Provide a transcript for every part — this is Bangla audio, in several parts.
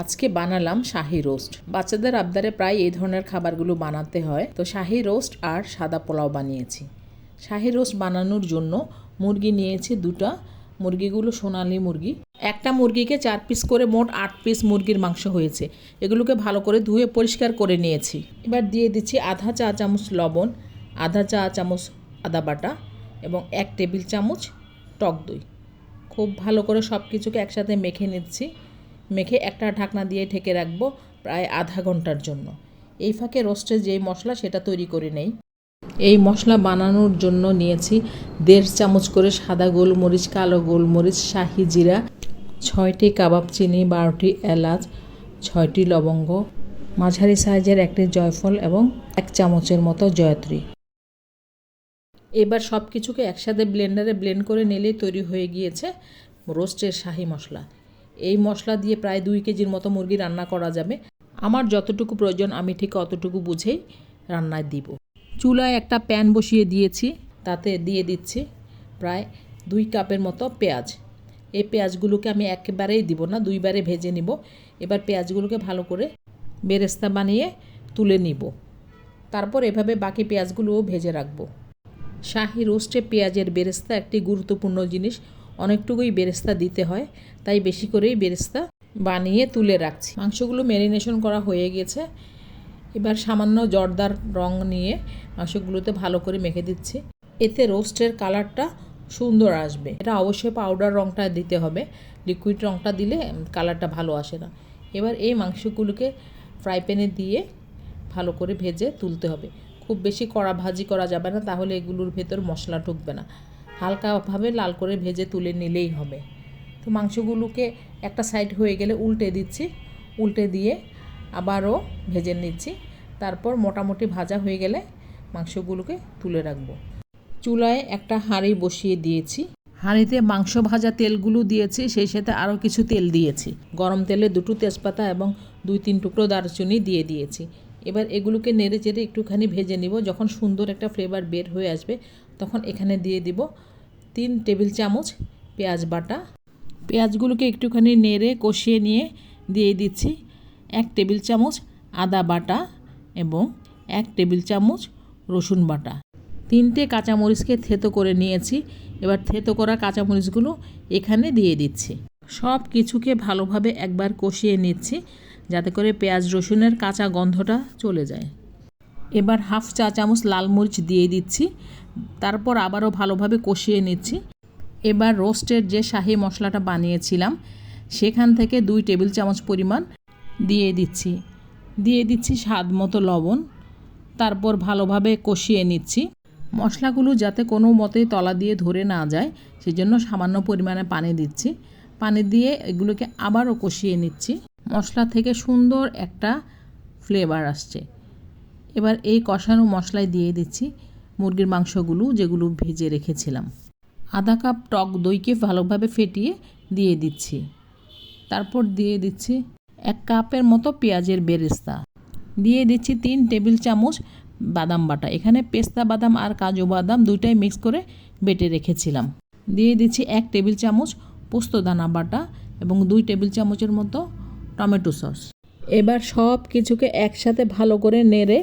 আজকে বানালাম শাহি রোস্ট। বাচ্চাদের আবদারে প্রায় এই ধরনের খাবারগুলো বানাতে হয়। তো শাহি রোস্ট আর সাদা পোলাও বানিয়েছি। শাহি রোস্ট বানানোর জন্য মুরগি নিয়েছি দুটা। মুরগিগুলো সোনালি মুরগি। একটা মুরগিকে চার পিস করে মোট আট পিস মুরগির মাংস হয়েছে। এগুলোকে ভালো করে ধুয়ে পরিষ্কার করে নিয়েছি। এবার দিয়ে দিচ্ছি আধা চা চামচ লবণ, আধা চা চামচ আদা বাটা এবং এক টেবিল চামচ টক দই। খুব ভালো করে সব কিছুকে একসাথে মেখে নিচ্ছি। মেখে একটা ঢাকনা দিয়ে ঢেকে রাখব প্রায় আধা ঘণ্টার জন্য। এই ফাঁকে রোস্টে যেই মশলা, সেটা তৈরি করে নেই। এই মশলা বানানোর জন্য নিয়েছি দেড় চামচ করে সাদা গোলমরিচ, কালো গোলমরিচ, শাহি জিরা, ছয়টি কাবাব চিনি, বারোটি এলাচ, ছয়টি লবঙ্গ, মাঝারি সাইজের একটি জয়ফল এবং এক চামচের মতো জয়ত্রী। এবার সব কিছুকে একসাথে ব্লেন্ডারে ব্লেন্ড করে নিলেই তৈরি হয়ে গিয়েছে রোস্টের শাহি মশলা। এই মশলা দিয়ে প্রায় দুই কেজির মতো মুরগি রান্না করা যাবে। আমার যতটুকু প্রয়োজন, আমি ঠিক অতটুকু বুঝেই রান্নায় দিব। চুলায় একটা প্যান বসিয়ে দিয়েছি, তাতে দিয়ে দিচ্ছি প্রায় দুই কাপের মতো পেঁয়াজ। এই পেঁয়াজগুলোকে আমি একেবারেই দিব না, দুইবারে ভেজে নিব। এবার পেঁয়াজগুলোকে ভালো করে বেরেস্তা বানিয়ে তুলে নিব। তারপর এভাবে বাকি পেঁয়াজগুলোও ভেজে রাখব। শাহি রোস্টে পেঁয়াজের বেরেস্তা একটি গুরুত্বপূর্ণ জিনিস। অনেকটুকুই বেরেস্তা দিতে হয়, তাই বেশি করেই বেরেস্তা বানিয়ে তুলে রাখছি। মাংসগুলো ম্যারিনেশন করা হয়ে গেছে। এবার সামান্য জর্দার রং নিয়ে মাংসগুলোতে ভালো করে মেখে দিচ্ছি। এতে রোস্টের কালারটা সুন্দর আসবে। এটা অবশ্যই পাউডার রংটা দিতে হবে। লিকুইড রংটা দিলে কালারটা ভালো আসে না। এবার এই মাংসগুলোকে ফ্রাই প্যানে দিয়ে ভালো করে ভেজে তুলতে হবে। খুব বেশি কড়া ভাজি করা যাবে না, তাহলে এগুলোর ভেতর মশলা ঢুকবে না। হালকাভাবে লাল করে ভেজে তুলে নিলেই হবে। তো মাংসগুলোকে একটা সাইড হয়ে গেলে উল্টে দিচ্ছি। উল্টে দিয়ে আবারও ভেজে নিচ্ছি। তারপর মোটামুটি ভাজা হয়ে গেলে মাংসগুলোকে তুলে রাখব। চুলায় একটা হাঁড়ি বসিয়ে দিয়েছি। হাঁড়িতে মাংস ভাজা তেলগুলো দিয়েছি, সেই সাথে আরও কিছু তেল দিয়েছি। গরম তেলে দুটো তেজপাতা এবং দুই তিন টুকরো দারচিনি দিয়ে দিয়েছি। এবার এগুলোকে নেড়ে চেড়ে একটুখানি ভেজে নিব। যখন সুন্দর একটা ফ্লেভার বের হয়ে আসবে, তখন এখানে দিয়ে দিব তিন টেবিল চামচ পেঁয়াজ বাটা। পেঁয়াজগুলোকে একটুখানি নেড়ে কষিয়ে নিয়ে দিয়ে দিচ্ছি। এক টেবিল চামচ আদা বাটা এবং এক টেবিল চামচ রসুন বাটা। তিনটে কাঁচামরিচকে থেতো করে নিয়েছি। এবার থেতো করা কাঁচামরিচগুলো এখানে দিয়ে দিচ্ছি। সব কিছুকে ভালোভাবে একবার কষিয়ে নিচ্ছি যাতে করে পেঁয়াজ রসুনের কাঁচা গন্ধটা চলে যায়। এবার হাফ চা চামচ লাল মরিচ দিয়ে দিচ্ছি, তারপর আবারও ভালোভাবে কষিয়ে নিচ্ছি। এবার রোস্টের যে শাহি মশলাটা বানিয়েছিলাম, সেখান থেকে দুই টেবিল চামচ পরিমাণ দিয়ে দিচ্ছি। দিয়ে দিচ্ছি স্বাদ মতো লবণ, তারপর ভালোভাবে কষিয়ে নিচ্ছি। মশলাগুলো যাতে কোনো মতেই তলা দিয়ে ধরে না যায়, সেজন্য সামান্য পরিমাণে পানি দিচ্ছি। পানি দিয়ে এগুলোকে আবারও কষিয়ে নিচ্ছি। মশলা থেকে সুন্দর একটা ফ্লেভার আসছে। এবার এই কষানো মশলায় দিয়ে দিচ্ছি মুরগির মাংসগুলো যেগুলো ভেজে রেখেছিলাম। আধা কাপ টক দইকে ভালোভাবে ফেটিয়ে দিয়ে দিচ্ছি। তারপর দিয়ে দিচ্ছি এক কাপের মতো পেঁয়াজের বেরেস্তা। দিয়ে দিচ্ছি তিন টেবিল চামচ বাদাম বাটা। এখানে পেস্তা বাদাম আর কাজু বাদাম দুইটাই মিক্স করে বেটে রেখেছিলাম। দিয়ে দিচ্ছি এক টেবিল চামচ পোস্ত দানা বাটা এবং দুই টেবিল চামচের মতো টমেটো সস। এবার সব কিছুকে একসাথে ভালো করে নেড়ে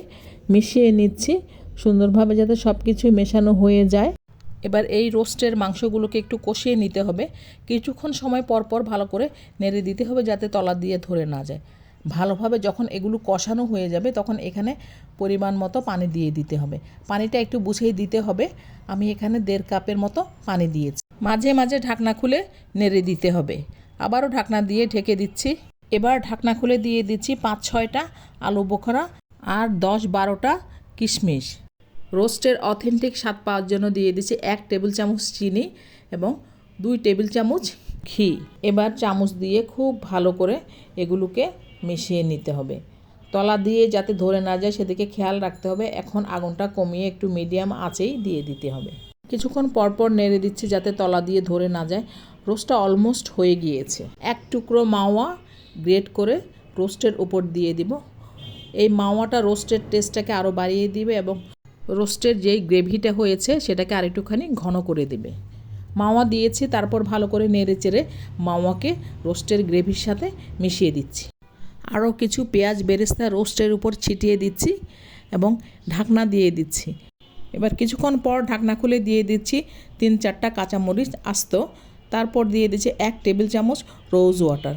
মিশিয়ে নিচ্ছি, সুন্দরভাবে যাতে সব কিছুই মেশানো হয়ে যায়। এবার এই রোস্টের মাংসগুলোকে একটু কষিয়ে নিতে হবে। কিছুক্ষণ সময় পর পর ভালো করে নেড়ে দিতে হবে যাতে তলা দিয়ে ধরে না যায়। ভালোভাবে যখন এগুলো কষানো হয়ে যাবে তখন এখানে পরিমাণ মতো পানি দিয়ে দিতে হবে। পানিটা একটু বুঝেই দিতে হবে। আমি এখানে দেড় কাপের মতো পানি দিয়েছি। মাঝে মাঝে ঢাকনা খুলে নেড়ে দিতে হবে। আবারও ঢাকনা দিয়ে ঢেকে দিচ্ছি। এবার ঢাকনা খুলে দিয়ে দিচ্ছি পাঁচ, ছয়টা আলু বোখরা আর দশ, বারোটা কিশমিশ। রোস্টের অথেন্টিক স্বাদ পাওয়ার জন্য দিয়ে দিচ্ছি এক টেবিল চামচ চিনি এবং দুই টেবিল চামচ ঘি। এবার চামচ দিয়ে খুব ভালো করে এগুলোকে মিশিয়ে নিতে হবে। তলা দিয়ে যাতে ধরে না যায় সেদিকে খেয়াল রাখতে হবে। এখন আগুনটা কমিয়ে একটু মিডিয়াম আঁচেই দিয়ে দিতে হবে। কিছুক্ষণ পরপর নেড়ে দিচ্ছি যাতে তলা দিয়ে ধরে না যায়। রোস্টটা অলমোস্ট হয়ে গিয়েছে। এক টুকরো মাওয়া গ্রেট করে রোস্টের উপর দিয়ে দিব। এই মাওয়াটা রোস্টের টেস্টটাকে আরও বাড়িয়ে দিবে এবং রোস্টের যেই গ্রেভিটা হয়েছে সেটাকে আরেকটুখানি ঘন করে দেবে। মাওয়া দিয়েছি, তারপর ভালো করে নেড়ে চেড়ে মাওয়াকে রোস্টের গ্রেভির সাথে মিশিয়ে দিচ্ছি। আরও কিছু পেঁয়াজ বেরেস্তা রোস্টের উপর ছিটিয়ে দিচ্ছি এবং ঢাকনা দিয়ে দিচ্ছি। এবার কিছুক্ষণ পর ঢাকনা খুলে দিয়ে দিচ্ছি তিন চারটা কাঁচামরিচ আস্ত। তারপর দিয়ে দিচ্ছি এক টেবিল চামচ রোজ ওয়াটার।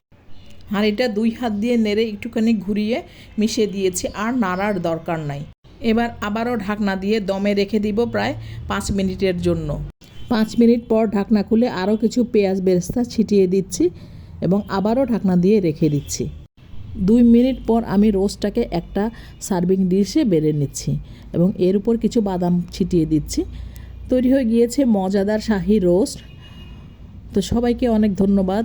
হাঁড়িটা দুই হাত দিয়ে নেড়ে একটুখানি ঘুরিয়ে মিশিয়ে দিয়েছি, আর নাড়ার দরকার নাই। এবার আবারও ঢাকনা দিয়ে দমে রেখে দিব প্রায় পাঁচ মিনিটের জন্য। পাঁচ মিনিট পর ঢাকনা খুলে আরও কিছু পেঁয়াজ বেরেস্তা ছিটিয়ে দিচ্ছি এবং আবারও ঢাকনা দিয়ে রেখে দিচ্ছি। দুই মিনিট পর আমি রোস্টটাকে একটা সার্ভিং ডিশে বেড়ে নিচ্ছি এবং এর উপর কিছু বাদাম ছিটিয়ে দিচ্ছি। তৈরি হয়ে গিয়েছে মজাদার শাহি রোস্ট। তো সবাইকে অনেক ধন্যবাদ।